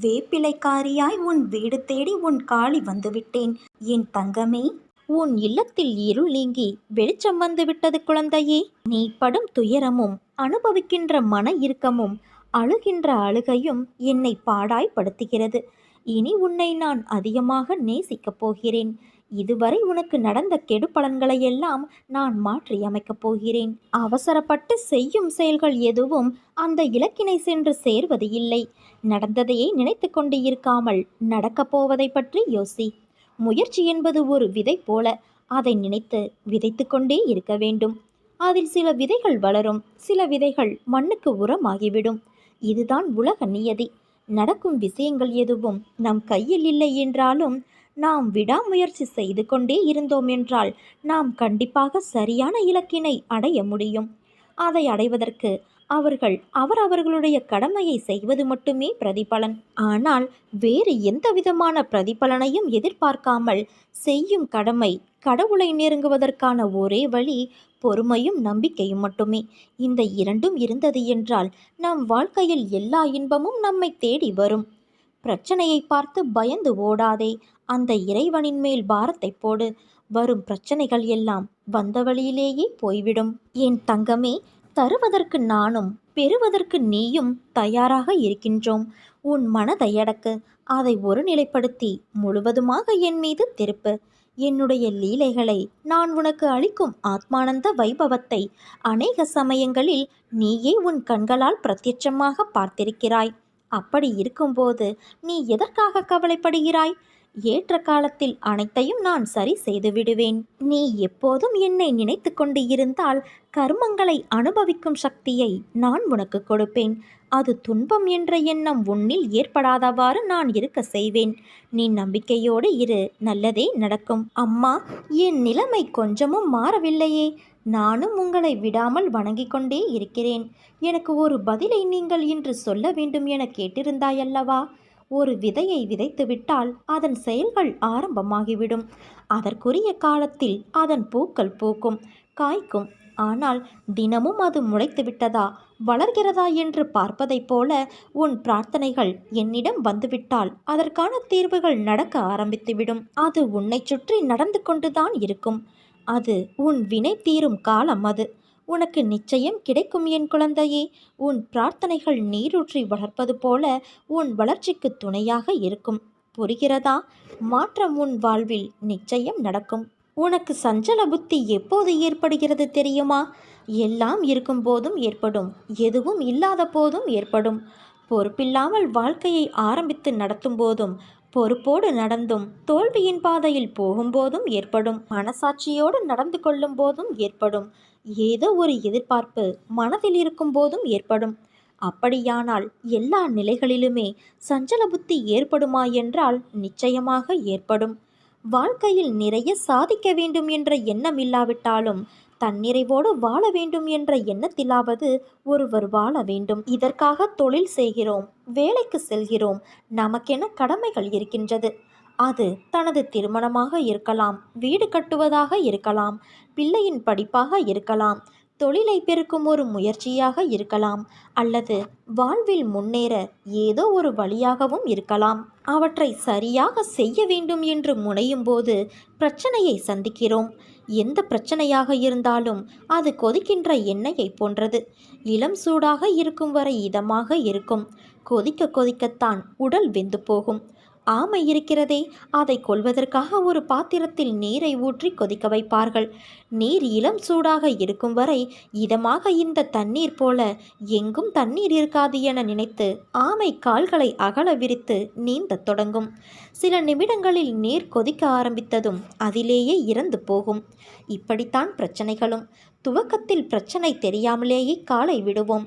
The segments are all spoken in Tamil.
வேப்பிலைக்காரியாய் உன் வீடு தேடி உன் காளி வந்துவிட்டேன். என் தங்கமே உன் இல்லத்தில் இருள் நீங்கி வெளிச்சம் வந்து விட்டது குழந்தையே. நீ படும் துயரமும் அனுபவிக்கின்ற மன இறுக்கமும் அழுகின்ற அழுகையும் என்னை பாடாய்படுத்துகிறது இனி உன்னை நான் அதிகமாக நேசிக்கப் போகிறேன். இதுவரை உனக்கு நடந்த கெடு பலன்களையெல்லாம் நான் மாற்றி அமைக்கப் போகிறேன். அவசரப்பட்டு செய்யும் செயல்கள் எதுவும் அந்த இலக்கினை சென்று சேர்வது இல்லை. நடந்ததையே நினைத்து கொண்டு இருக்காமல் நடக்கப் போவதை பற்றி யோசி. முயற்சி என்பது ஒரு விதை போல அதை நினைத்து விதைத்து கொண்டே இருக்க வேண்டும். அதில் சில விதைகள் வளரும் சில விதைகள் மண்ணுக்கு உரமாகிவிடும். இதுதான் உலக நியதி. நடக்கும் விஷயங்கள் எதுவும் நம் கையில் இல்லை என்றாலும் நாம் விடாமுயற்சி செய்து கொண்டே இருந்தோம் என்றால் நாம் கண்டிப்பாக சரியான இலக்கினை அடைய முடியும். அதை அடைவதற்கு அவர்கள் அவர் அவர்களுடைய கடமையை செய்வது மட்டுமே பிரதிபலன். ஆனால் வேறு எந்த விதமான பிரதிபலனையும் எதிர்பார்க்காமல் செய்யும் கடமை கடவுளை நெருங்குவதற்கான ஒரே வழி பொறுமையும் நம்பிக்கையும் மட்டுமே. இந்த இரண்டும் இருந்தது என்றால் நம் வாழ்க்கையில் எல்லா இன்பமும் நம்மை தேடி வரும். பிரச்சனையை பார்த்து பயந்து ஓடாதே. அந்த இறைவனின் மேல் பாரத்தை போடு. வரும் பிரச்சனைகள் எல்லாம் வந்த வழியிலேயே போய்விடும். என் தங்கமே தருவதற்கு நானும் பெறுவதற்கு நீயும் தயாராக இருக்கின்றோம். உன் மனதை அடக்கு. அதை ஒருநிலைப்படுத்தி முழுவதுமாக என் மீது திருப்பு. என்னுடைய லீலைகளை நான் உனக்கு அளிக்கும் ஆத்மானந்த வைபவத்தை அநேக சமயங்களில் நீயே உன் கண்களால் பிரத்யட்சமாக பார்த்திருக்கிறாய். அப்படி இருக்கும்போது நீ எதற்காக கவலைப்படுகிறாய்? ஏற்ற காலத்தில் அனைத்தையும் நான் சரி செய்து விடுவேன். நீ எப்போதும் என்னை நினைத்து கொண்டு இருந்தால் கர்மங்களை அனுபவிக்கும் சக்தியை நான் உனக்கு கொடுப்பேன். அது துன்பம் என்ற எண்ணம் உன்னில் ஏற்படாதவாறு நான் இருக்க செய்வேன். நீ நம்பிக்கையோடு இரு நல்லதே நடக்கும். அம்மா என் நிலைமை கொஞ்சமும் மாறவில்லையே. நானும் உங்களை விடாமல் வணங்கிக் கொண்டே இருக்கிறேன். எனக்கு ஒரு பதிலை நீங்கள் இன்று சொல்ல வேண்டும் என கேட்டிருந்தாயல்லவா? ஒரு விதையை விதைத்துவிட்டால் அதன் செயல்கள் ஆரம்பமாகிவிடும். அதற்குரிய காலத்தில் அதன் பூக்கள் பூக்கும் காய்க்கும். ஆனால் தினமும் அது முளைத்து விட்டதா? வளர்கிறதா என்று பார்ப்பதைப் போல உன் பிரார்த்தனைகள் என்னிடம் வந்துவிட்டால் அதற்கான தீர்வுகள் நடக்க ஆரம்பித்துவிடும். அது உன்னை சுற்றி நடந்து கொண்டுதான் இருக்கும். அது உன் வினை தீரும் காலம் அது. உனக்கு நிச்சயம் கிடைக்கும் என் குழந்தையே. உன் பிரார்த்தனைகள் நீரூற்றி வளர்ப்பது போல உன் வளர்ச்சிக்கு துணையாக இருக்கும். புரிகிறதா? மாற்றம் உன் வாழ்வில் நிச்சயம் நடக்கும். உனக்கு சஞ்சல புத்தி எப்போது ஏற்படுகிறது தெரியுமா? எல்லாம் இருக்கும் போதும் ஏற்படும். எதுவும் இல்லாத போதும் ஏற்படும். பொறுப்பில்லாமல் வாழ்க்கையை ஆரம்பித்து நடத்தும் போதும் பொறுப்போடு நடந்தும் தோல்வியின் பாதையில் போகும்போதும் ஏற்படும். மனசாட்சியோடு நடந்து கொள்ளும் போதும் ஏற்படும். ஏதோ ஒரு எதிர்பார்ப்பு மனதில் இருக்கும் போதும் ஏற்படும். அப்படியானால் எல்லா நிலைகளிலுமே சஞ்சல புத்தி ஏற்படுமா என்றால் நிச்சயமாக ஏற்படும். வாழ்க்கையில் நிறைய சாதிக்க வேண்டும் என்ற எண்ணம் இல்லாவிட்டாலும் தன்னிறைவோடு வாழ வேண்டும் என்ற எண்ணத்திலாவது ஒருவர் வாழ வேண்டும். இதற்காக தொழில் செய்கிறோம் வேலைக்கு செல்கிறோம். நமக்கென கடமைகள் இருக்கின்றது. அது தனது திருமணமாக இருக்கலாம் வீடு கட்டுவதாக இருக்கலாம் பிள்ளையின் படிப்பாக இருக்கலாம் தொழிலை பெருக்கும் ஒரு முயற்சியாக இருக்கலாம் அல்லது வாழ்வில் முன்னேற ஏதோ ஒரு வழியாகவும் இருக்கலாம். அவற்றை சரியாக செய்ய வேண்டும் என்று முனையும் போது பிரச்சனையை சந்திக்கிறோம். எந்த பிரச்சனையாக இருந்தாலும் அது கொதிக்கின்ற எண்ணெயை போன்றது. இளம் சூடாக இருக்கும் வரை இதமாக இருக்கும். கொதிக்க கொதிக்கத்தான் உடல் வெந்து போகும். ஆமை இருக்கிறதே. அதை கொள்வதற்காக ஒரு பாத்திரத்தில் நீரை ஊற்றி கொதிக்க வைப்பார்கள். நீர் இளம் சூடாக இருக்கும் வரை இதமாக இந்த தண்ணீர் போல எங்கும் தண்ணீர் இருக்காது என நினைத்து ஆமை கால்களை அகல விரித்து நீந்தத் தொடங்கும். சில நிமிடங்களில் நீர் கொதிக்க ஆரம்பித்ததும் அதிலேயே இறந்து போகும். இப்படித்தான் பிரச்சனைகளும். துவக்கத்தில் பிரச்சனை தெரியாமலேயே காலை விடுவோம்.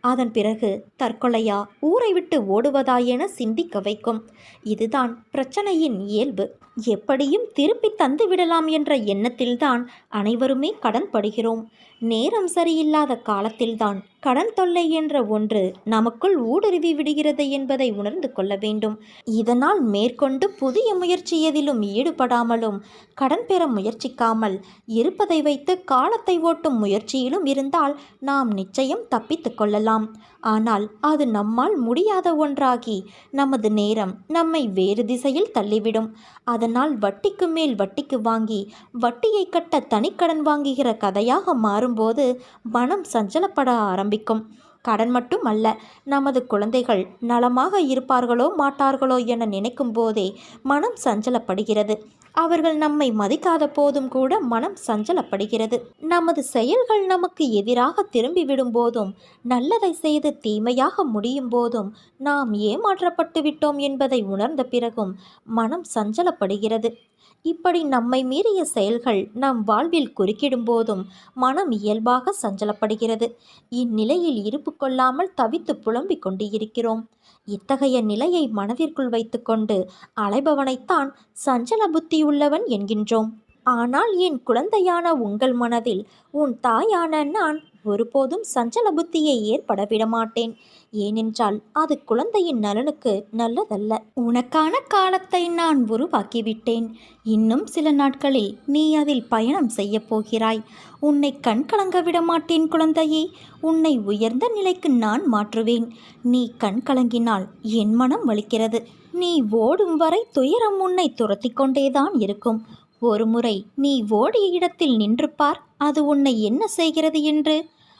அதன் பிறகு தற்கொலையா ஊரை விட்டு ஓடுவதா என சிந்திக்க வைக்கும். இதுதான் பிரச்சனையின் இயல்பு. எப்படியும் திருப்பி தந்து விடலாம் என்ற எண்ணத்தில்தான் அனைவருமே கடன்படுகிறோம். நேரம் சரியில்லாத காலத்தில்தான் கடன் தொல்லை என்ற ஒன்று நமக்குள் ஊடுருவி விடுகிறது என்பதை உணர்ந்து கொள்ள வேண்டும். இதனால் மேற்கொண்டு புதிய முயற்சி எதிலும் ஈடுபடாமலும் கடன் பெற முயற்சிக்காமல் இருப்பதை வைத்து காலத்தை ஓட்டும் முயற்சியிலும் இருந்தால் நாம் நிச்சயம் தப்பித்து கொள்ளலாம். ஆனால் அது நம்மால் முடியாத ஒன்றாகி நமது நேரம் நம்மை வேறு திசையில் தள்ளிவிடும். அதனால் வட்டிக்கு மேல் வட்டிக்கு வாங்கி வட்டியை கட்ட தனிக்கடன் வாங்குகிற கதையாக மாறும் போது மனம் சஞ்சலப்பட ஆரம்பிக்கும். கடன் மட்டும் அல்ல நமது குழந்தைகள் நலமாக இருப்பார்களோ மாட்டார்களோ என நினைக்கும் போதே மனம் சஞ்சலப்படுகிறது. அவர்கள் நம்மை மதிக்காத போதும் கூட மனம் சஞ்சலப்படுகிறது. நமது செயல்கள் நமக்கு எதிராக திரும்பிவிடும் போதும் நல்லதை செய்து தீமையாக முடியும் போதும் நாம் ஏமாற்றப்பட்டு விட்டோம் என்பதை உணர்ந்த பிறகும் மனம் சஞ்சலப்படுகிறது. இப்படி நம்மை மீறிய செயல்கள் நம் வாழ்வில் குறுக்கிடும் போதும் மனம் இயல்பாக சஞ்சலப்படுகிறது. இந்நிலையில் இருப்பு கொள்ளாமல் தவித்து புலம்பிக் கொண்டு இருக்கிறோம் இத்தகைய நிலையை மனதிற்குள் வைத்துக்கொண்டு அலைபவனைத்தான் சஞ்சல புத்தியுள்ளவன் என்கின்றோம். ஆனால் என் குழந்தையான உங்கள் மனதில் உன் தாயான நான் ஒருபோதும் சஞ்சல புத்தியை ஏற்பட விடமாட்டேன். ஏனென்றால் அது குழந்தையின் நலனுக்கு நல்லதல்ல. உனக்கான காலத்தை நான் உருவாக்கிவிட்டேன். இன்னும் சில நாட்களில் நீ அதில் பயணம் செய்யப் போகிறாய். உன்னை கண்கலங்க விடமாட்டேன் குழந்தையே. உன்னை உயர்ந்த நிலைக்கு நான் மாற்றுவேன். நீ கண்கலங்கினால் என் மனம் வலிக்கிறது. நீ ஓடும் வரை துயரம் உன்னை துரத்தி கொண்டேதான் இருக்கும். ஒருமுறை நீ ஓடிய இடத்தில் நின்று பார் அது உன்னை என்ன செய்கிறது என்று?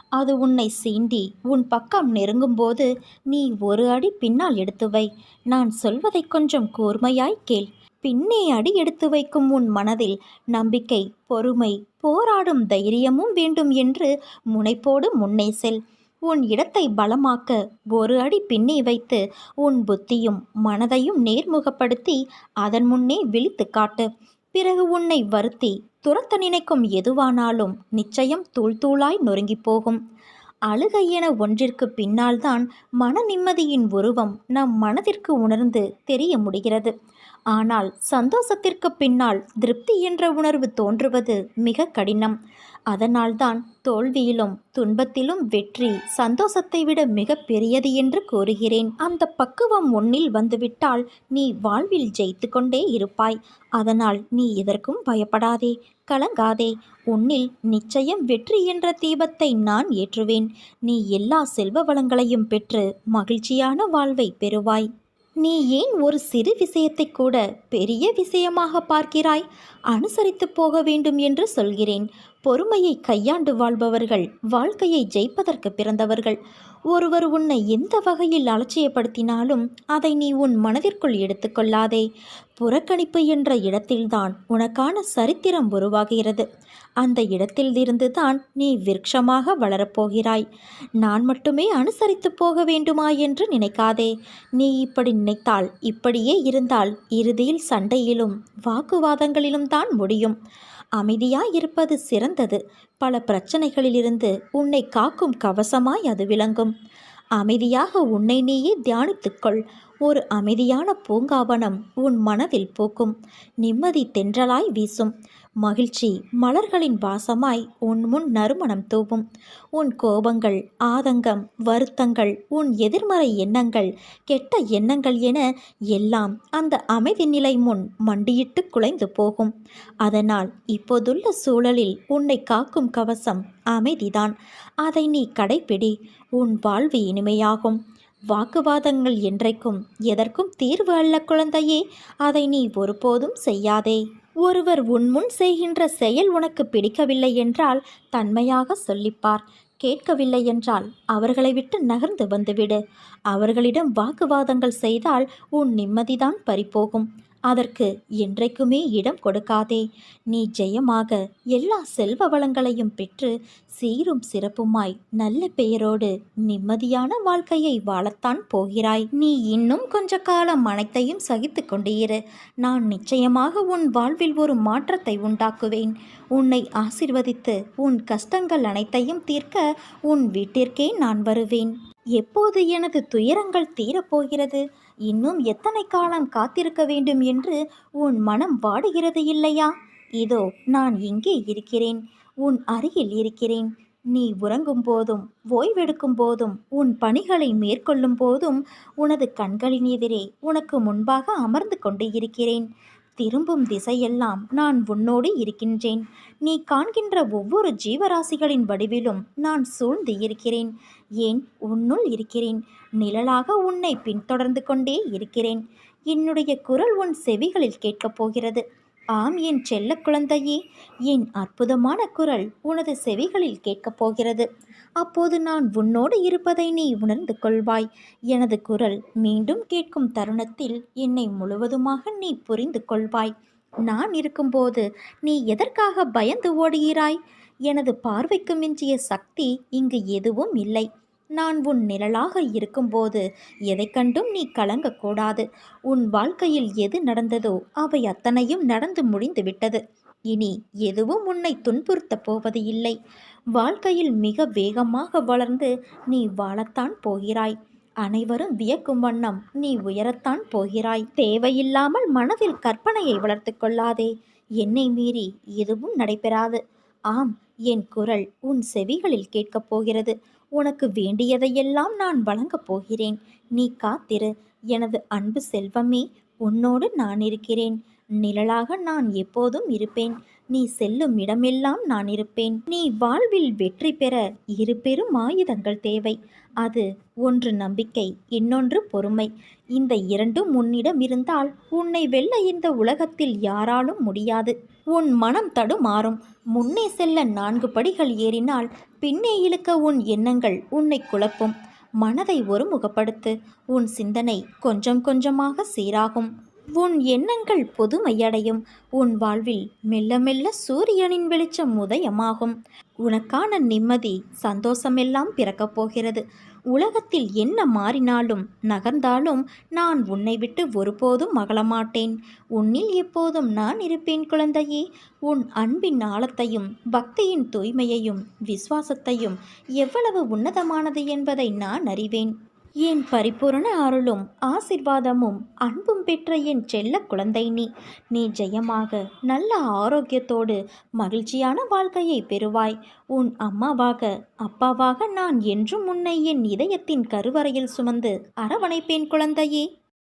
அது உன்னை சீண்டி உன் பக்கம் நெருங்கும்போது நீ ஒரு அடி பின்னால் எடுத்து வை. நான் சொல்வதை கொஞ்சம் கூர்மையாய் கேள். பின்னே அடி எடுத்து வைக்கும் உன் மனதில் நம்பிக்கை பொறுமை போராடும் தைரியமும் வேண்டும் என்று முனைப்போடு முன்னே செல். உன் இடத்தை பலமாக்க ஒரு அடி பின்னே வைத்து உன் புத்தியும் மனதையும் நேர்முகப்படுத்தி அதன் முன்னே விழித்து காட்டு. பிறகு உன்னை வருத்தி துரத்த நினைக்கும் எதுவானாலும் நிச்சயம் தூள் தூளாய் நொறுங்கி போகும். அழுகை என ஒன்றிற்கு பின்னால்தான் மன நிம்மதியின் உருவம் நம் மனதிற்கு உணர்ந்து தெரிய முடிகிறது. ஆனால் சந்தோஷத்திற்கு பின்னால் திருப்தி என்ற உணர்வு தோன்றுவது மிக கடினம். அதனால்தான் தோல்வியிலும் துன்பத்திலும் வெற்றி சந்தோஷத்தை விட மிக பெரியது என்று கூறுகிறேன். அந்த பக்குவம் ஒன்னில் வந்துவிட்டால் நீ வாழ்வில் ஜெயித்து கொண்டே இருப்பாய். அதனால் நீ எதற்கும் பயப்படாதே கலங்காதே. உன்னில் நிச்சயம் வெற்றி என்ற தீபத்தை நான் ஏற்றுவேன். நீ எல்லா செல்வ வளங்களையும் பெற்று மகிழ்ச்சியான வாழ்வை பெறுவாய். நீ ஏன் ஒரு சிறு விஷயத்தை கூட பெரிய விஷயமாக பார்க்கிறாய்? அனுசரித்து போக வேண்டும் என்று சொல்கிறேன். பொறுமையை கையாண்டு வாழ்பவர்கள் வாழ்க்கையை ஜெயிப்பதற்கு பிறந்தவர்கள். ஒருவர் உன்னை எந்த வகையில் அலட்சியப்படுத்தினாலும் அதை நீ உன் மனதிற்குள் எடுத்துக்கொள்ளாதே. புறக்கணிப்பு என்ற இடத்தில்தான் உனக்கான சரித்திரம் உருவாகிறது. அந்த இடத்திலிருந்து தான் நீ விருட்சமாக வளரப்போகிறாய். நான் மட்டுமே அனுசரித்து போக வேண்டுமா என்று நினைக்காதே. நீ இப்படி நினைத்தால் இப்படியே இருந்தால் இறுதியில் சண்டையிலும் வாக்குவாதங்களிலும் தான் முடியும். அமைதியாய் இருப்பது சிறந்தது. பல பிரச்சனைகளிலிருந்து உன்னை காக்கும் கவசமாய் அது விளங்கும். அமைதியாக உன்னை நீயே தியானித்துக்கொள் ஒரு அமைதியான பூங்காவனம் உன் மனதில் பூக்கும். நிம்மதி தென்றலாய் வீசும். மகிழ்ச்சி மலர்களின் வாசமாய் உன் முன் நறுமணம் தூவும். உன் கோபங்கள் ஆதங்கம் வருத்தங்கள் உன் எதிர்மறை எண்ணங்கள் கெட்ட எண்ணங்கள் என எல்லாம் அந்த அமைதி நிலை முன் மண்டியிட்டு குலைந்து போகும். அதனால் இப்போதுள்ள சூழலில் உன்னை காக்கும் கவசம் அமைதிதான். அதை நீ கடைப்பிடி. உன் வாழ்வு இனிமையாகும். வாக்குவாதங்கள் என்றைக்கும் எதற்கும் தீர்வு அல்ல குழந்தையே. அதை நீ ஒருபோதும் செய்யாதே. ஒருவர் உன்முன் செய்கின்ற செயல் உனக்கு பிடிக்கவில்லை என்றால் தன்மையாக சொல்லிப்பார். கேட்கவில்லை என்றால் அவர்களை விட்டு நகர்ந்து வந்துவிடு. அவர்களிடம் வாக்குவாதங்கள் செய்தால் உன் நிம்மதிதான் பறிப்போகும் அதற்கு என்றைக்குமே இடம் கொடுக்காதே. நீ ஜெயமாக எல்லா செல்வ வளங்களையும் பெற்று சீரும் சிறப்புமாய் நல்ல பெயரோடு நிம்மதியான வாழ்க்கையை வாழத்தான் போகிறாய். நீ இன்னும் கொஞ்ச காலம் அனைத்தையும் சகித்து கொண்டிரு இரு. நான் நிச்சயமாக உன் வாழ்வில் ஒரு மாற்றத்தை உண்டாக்குவேன். உன்னை ஆசிர்வதித்து உன் கஷ்டங்கள் அனைத்தையும் தீர்க்க உன் வீட்டிற்கே நான் வருவேன். எப்போது எனது துயரங்கள் தீரப்போகிறது? இன்னும் எத்தனை காலம் காத்திருக்க வேண்டும் என்று உன் மனம் வாடுகிறது இல்லையா? இதோ நான் இங்கே இருக்கிறேன். உன் அருகில் இருக்கிறேன். நீ உறங்கும் போதும் ஓய்வெடுக்கும் போதும் உன் பணிகளை மேற்கொள்ளும் போதும் உனது கண்களின் எதிரே உனக்கு முன்பாக அமர்ந்து கொண்டு இருக்கிறேன். திரும்பும் திசையெல்லாம் நான் உன்னோடு இருக்கின்றேன். நீ காண்கின்ற ஒவ்வொரு ஜீவராசிகளின் வடிவிலும் நான் சூழ்ந்து இருக்கிறேன். ஏன் உன்னுள் இருக்கிறேன்? நிழலாக உன்னை பின்தொடர்ந்து கொண்டே இருக்கிறேன். என்னுடைய குரல் உன் செவிகளில் கேட்கப் போகிறது. ஆம் என் செல்ல குழந்தையே என் அற்புதமான குரல் உனது செவிகளில் கேட்கப் போகிறது. அப்போது நான் உன்னோடு இருப்பதை நீ உணர்ந்து கொள்வாய். எனது குரல் மீண்டும் கேட்கும் தருணத்தில் என்னை முழுவதுமாக நீ புரிந்து கொள்வாய். நான் இருக்கும்போது நீ எதற்காக பயந்து ஓடுகிறாய்? எனது பார்வைக்கு மிஞ்சிய சக்தி இங்கு எதுவும் இல்லை. நான் உன் நிழலாக இருக்கும்போது எதை கண்டும் நீ கலங்கக்கூடாது உன் வாழ்க்கையில் எது நடந்ததோ அவை அத்தனையும் நடந்து முடிந்து விட்டது. இனி எதுவும் உன்னை துன்புறுத்தப் போவது இல்லை. வாழ்க்கையில் மிக வேகமாக வளர்ந்து நீ வாழத்தான் போகிறாய். அனைவரும் வியக்கும் வண்ணம் நீ உயரத்தான் போகிறாய். தேவையில்லாமல் மனதில் கற்பனையை வளர்த்து கொள்ளாதே. என்னை மீறி எதுவும் நடைபெறாது. ஆம் என் குரல் உன் செவிகளில் கேட்கப் போகிறது. உனக்கு வேண்டியதையெல்லாம் நான் வழங்கப் போகிறேன். நீ காத்திரு. எனது அன்பு செல்வமே உன்னோடு நான் இருக்கிறேன். நிழலாக நான் எப்போதும் இருப்பேன். நீ செல்லும் இடமெல்லாம் நான் இருப்பேன். நீ வாழ்வில் வெற்றி பெற இரு பெரும் ஆயுதங்கள் தேவை. அது ஒன்று நம்பிக்கை இன்னொன்று பொறுமை. இந்த இரண்டும் உன்னிடம் இருந்தால் உன்னை வெல்ல இந்த உலகத்தில் யாராலும் முடியாது. உன் மனம் தடுமாறும். முன்னே செல்ல நான்கு படிகள் ஏறினால் பின்னே இழுக்க உன் எண்ணங்கள் உன்னை குழப்பும். மனதை ஒருமுகப்படுத்து. உன் சிந்தனை கொஞ்சம் கொஞ்சமாக சீராகும். உன் எண்ணங்கள் பொதுமையடையும். உன் வாழ்வில் மெல்ல மெல்ல சூரியனின் வெளிச்சம் உதயமாகும். உனக்கான நிம்மதி சந்தோஷமெல்லாம் பிறக்கப் போகிறது. உலகத்தில் என்ன மாறினாலும் நகர்ந்தாலும் நான் உன்னை விட்டு ஒருபோதும் மகளமாட்டேன் உன்னில் எப்போதும் நான் இருப்பேன் குழந்தையே. உன் அன்பின் ஆழத்தையும் பக்தியின் தூய்மையையும் விசுவாசத்தையும் எவ்வளவு உன்னதமானது என்பதை நான் அறிவேன். என் பரிபூரண அருளும் ஆசிர்வாதமும் அன்பும் பெற்ற என் செல்ல குழந்தை நீ. நீ ஜெயமாக நல்ல ஆரோக்கியத்தோடு மகிழ்ச்சியான வாழ்க்கையை பெறுவாய். உன் அம்மாவாக அப்பாவாக நான் என்றும் உன்னை என் இதயத்தின் கருவறையில் சுமந்து அரவணைப்பேன் குழந்தையே.